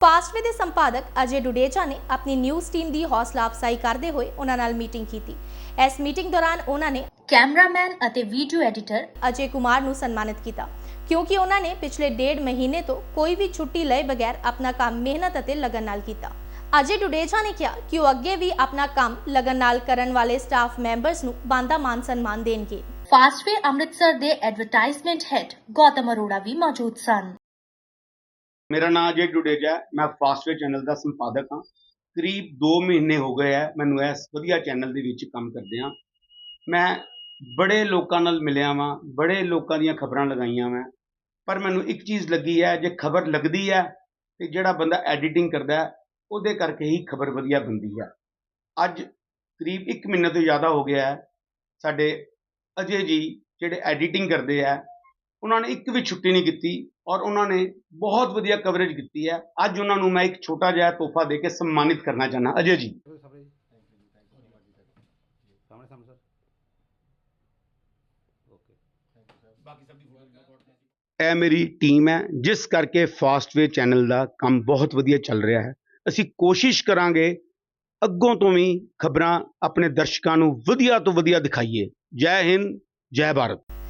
ਫਾਸਟਵੇ ਦੇ ਸੰਪਾਦਕ ਅਜੇ ਡੁਡੇਜਾ ਨੇ ਆਪਣੀ ਨਿਊਜ਼ ਟੀਮ ਦੀ ਹੌਸਲਾ ਅਫਜ਼ਾਈ ਕਰਦੇ ਹੋਏ ਉਹਨਾਂ ਨਾਲ ਮੀਟਿੰਗ ਕੀਤੀ। ਇਸ ਮੀਟਿੰਗ ਦੌਰਾਨ ਉਹਨਾਂ ਨੇ ਕੈਮਰਾਮੈਨ ਅਤੇ ਵੀਡੀਓ ਐਡੀਟਰ ਅਜੇ ਕੁਮਾਰ ਨੂੰ ਸਨਮਾਨਿਤ ਕੀਤਾ। ਕਿਉਂਕਿ ਉਹਨਾਂ ਨੇ ਪਿਛਲੇ ਡੇਢ ਮਹੀਨੇ ਤੋਂ ਕੋਈ ਵੀ ਛੁੱਟੀ ਲਏ ਬਗੈਰ ਆਪਣਾ ਕੰਮ ਮਿਹਨਤ ਅਤੇ ਲਗਨ ਨਾਲ ਕੀਤਾ। ਅਜੇ ਡੁਡੇਜਾ ਨੇ ਕਿਹਾ ਕਿ ਉਹ ਅੱਗੇ ਵੀ ਆਪਣਾ ਕੰਮ ਲਗਨ ਨਾਲ ਕਰਨ ਵਾਲੇ ਸਟਾਫ ਮੈਂਬਰਸ ਨੂੰ ਬਾਂਦਾ ਮਾਨ ਸਨਮਾਨ ਦੇਣਗੇ। ਫਾਸਟਵੇ ਅੰਮ੍ਰਿਤਸਰ ਦੇ ਐਡਵਰਟਾਈਜ਼ਮੈਂਟ ਹੈਡ ਗੌਤਮ ਅਰੋੜਾ ਵੀ ਮੌਜੂਦ ਸਨ। ਮੇਰਾ ਨਾਮ ਅਜੇ ਡੁਡੇਜਾ ਮੈਂ ਫਾਸਟਵੇ ਚੈਨਲ ਦਾ ਸੰਪਾਦਕ ਹਾਂ। ਕਰੀਬ 2 ਮਹੀਨੇ ਹੋ ਗਏ ਹੈ ਮੈਨੂੰ ਇਸ ਵਧੀਆ ਚੈਨਲ ਦੇ ਵਿੱਚ ਕੰਮ ਕਰਦੇ ਕਰਦਿਆਂ ਮੈਂ ਬੜੇ ਲੋਕਾਂ ਨਾਲ ਮਿਲਿਆ ਵਾਂ, ਬੜੇ ਲੋਕਾਂ ਦੀਆਂ ਖਬਰਾਂ ਲਗਾਈਆਂ ਮੈਂ ਪਰ ਮੈਨੂੰ ਇੱਕ ਚੀਜ਼ ਲੱਗੀ ਹੈ, ਜੇ ਖਬਰ ਲੱਗਦੀ ਹੈ ਤੇ ਜਿਹੜਾ ਬੰਦਾ ਐਡੀਟਿੰਗ ਕਰਦਾ ਉਹਦੇ ਕਰਕੇ ਹੀ ਖਬਰ ਵਧੀਆ ਬਣਦੀ ਹੈ। ਅੱਜ ਕਰੀਬ 1 ਮਹੀਨੇ ਤੋਂ ਜ਼ਿਆਦਾ ਹੋ ਗਿਆ ਹੈ। ਸਾਡੇ ਅਜੇ ਜੀ ਜਿਹੜੇ ਐਡੀਟਿੰਗ ਕਰਦੇ ਆ ਉਹਨਾਂ ਨੇ ਇੱਕ ਵੀ ਛੁੱਟੀ ਨਹੀਂ ਕੀਤੀ ਔਰ ਉਹਨਾਂ ਨੇ ਬਹੁਤ ਵਧੀਆ ਕਵਰੇਜ ਕੀਤੀ ਹੈ। ਅੱਜ ਉਹਨਾਂ ਨੂੰ ਮੈਂ ਇੱਕ ਛੋਟਾ ਜਿਹਾ ਤੋਹਫਾ ਦੇ ਕੇ ਸਨਮਾਨਿਤ ਕਰਨਾ ਚਾਹੁੰਦਾ। ਅਜੇ ਜੀ। ਇਹ ਮੇਰੀ ਟੀਮ ਹੈ। ਜਿਸ ਕਰਕੇ ਫਾਸਟਵੇ ਚੈਨਲ ਦਾ ਕੰਮ ਬਹੁਤ ਵਧੀਆ ਚੱਲ ਰਿਹਾ ਹੈ। ਅਸੀਂ ਕੋਸ਼ਿਸ਼ ਕਰਾਂਗੇ ਅੱਗੋਂ ਤੋਂ ਵੀ ਖਬਰਾਂ ਆਪਣੇ ਦਰਸ਼ਕਾਂ ਨੂੰ ਵਧੀਆ ਤੋਂ ਵਧੀਆ ਦਿਖਾਈਏ। ਜੈ ਹਿੰਦ, ਜੈ ਭਾਰਤ।